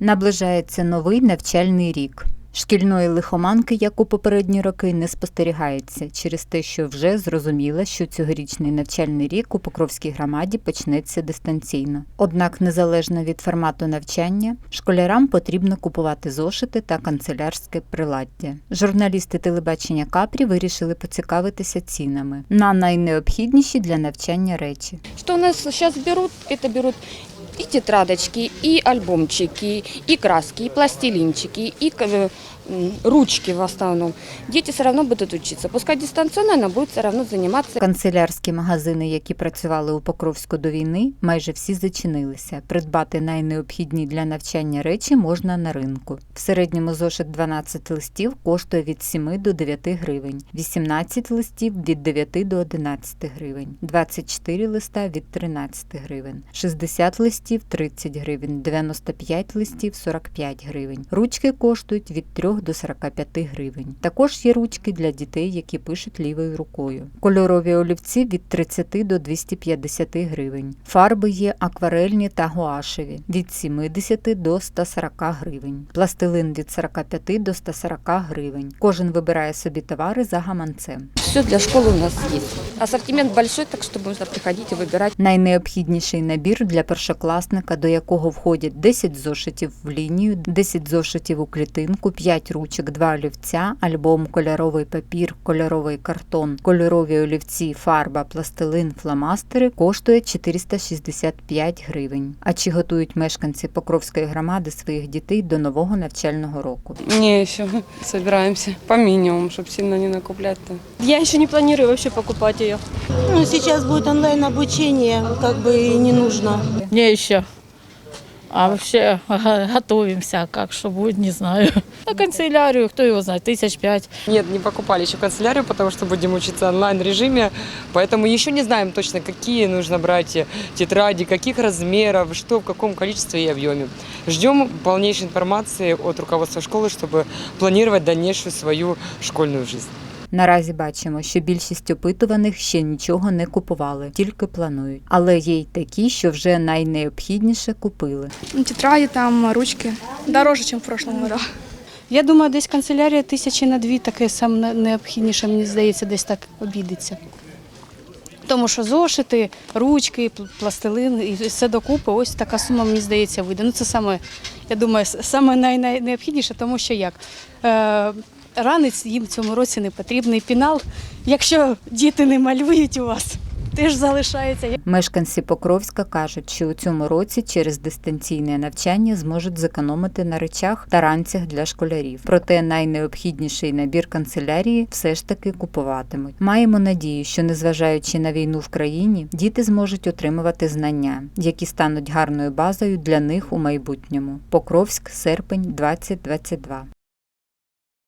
Наближається новий навчальний рік. Шкільної лихоманки, як у попередні роки, не спостерігається через те, що вже зрозуміло, що цьогорічний навчальний рік у Покровській громаді почнеться дистанційно. Однак, незалежно від формату навчання, школярам потрібно купувати зошити та канцелярське приладдя. Журналісти телебачення Капрі вирішили поцікавитися цінами на найнеобхідніші для навчання речі. Что у нас сейчас берут, это берут и тетрадочки, и альбомчики, и краски, и пластилинчики, и э, ручки в основном. Дети все равно будут учиться. Пускай дистанционно, но будут все равно заниматься. Канцелярські магазини, які працювали у Покровську до війни, майже всі зачинилися. Придбати найнеобхідні для навчання речі можна на ринку. В середньому зошит 12 листів коштує від 7 до 9 гривень, 18 листів від 9 до 11 гривень, 24 листа від 13 гривень, 60 листів 30 гривень, 95 листів 45 гривень. Ручки коштують від 3 до 45 гривень. Також є ручки для дітей, які пишуть лівою рукою. Кольорові олівці від 30 до 250 гривень. Фарби є акварельні та гуашеві від 70 до 140 гривень. Пластилин від 45 до 140 гривень. Кожен вибирає собі товари за гаманцем. Все для школы у нас есть. Ассортимент большой, так что можно приходить и выбирать. Найнеобхідніший набір для першокласника, до якого входять 10 зошитів в лінію, 10 зошитів у клітинку, 5 ручок, 2 олівця, альбом, кольоровий папір, кольоровий картон, кольорові олівці, фарба, пластилин, фломастери коштує 465 гривень. А чи готують мешканці Покровської громади своїх дітей до нового навчального року? Не, еще собираемся по минимуму, чтобы сильно не накуплять-то. Я еще не планирую вообще покупать ее. Ну, сейчас будет онлайн-обучение, как бы и не нужно. Не еще. А вообще готовимся, как что будет, не знаю. На канцелярию, кто его знает, тысяч пять. Нет, не покупали еще канцелярию, потому что будем учиться онлайн-режиме. Поэтому еще не знаем точно, какие нужно брать тетради, каких размеров, что, в каком количестве и объеме. Ждем полнейшей информации от руководства школы, чтобы планировать дальнейшую свою школьную жизнь. Наразі бачимо, що більшість опитуваних ще нічого не купували, тільки планують. Але є й такі, що вже найнеобхідніше купили. Ну, Тетради там, ручки. Дороже, ніж в прошлому році. Я думаю, десь канцелярія тисячі на дві таке саме необхідніше, мені здається, десь так обійдеться. Тому що зошити, ручки, пл- пластилин і все докупи, ось така сума, мені здається, вийде. Ну це саме, я думаю, саме най- най- найнеобхідніше, тому що як. Е, ранець їм в цьому році не потрібний пінал. Якщо діти не малюють у вас, теж залишається. Мешканці Покровська кажуть, що у цьому році через дистанційне навчання зможуть зекономити на речах та ранцях для школярів. Проте найнеобхідніший набір канцелярії все ж таки купуватимуть. Маємо надію, що незважаючи на війну в країні, діти зможуть отримувати знання, які стануть гарною базою для них у майбутньому. Покровськ, серпень, 2022.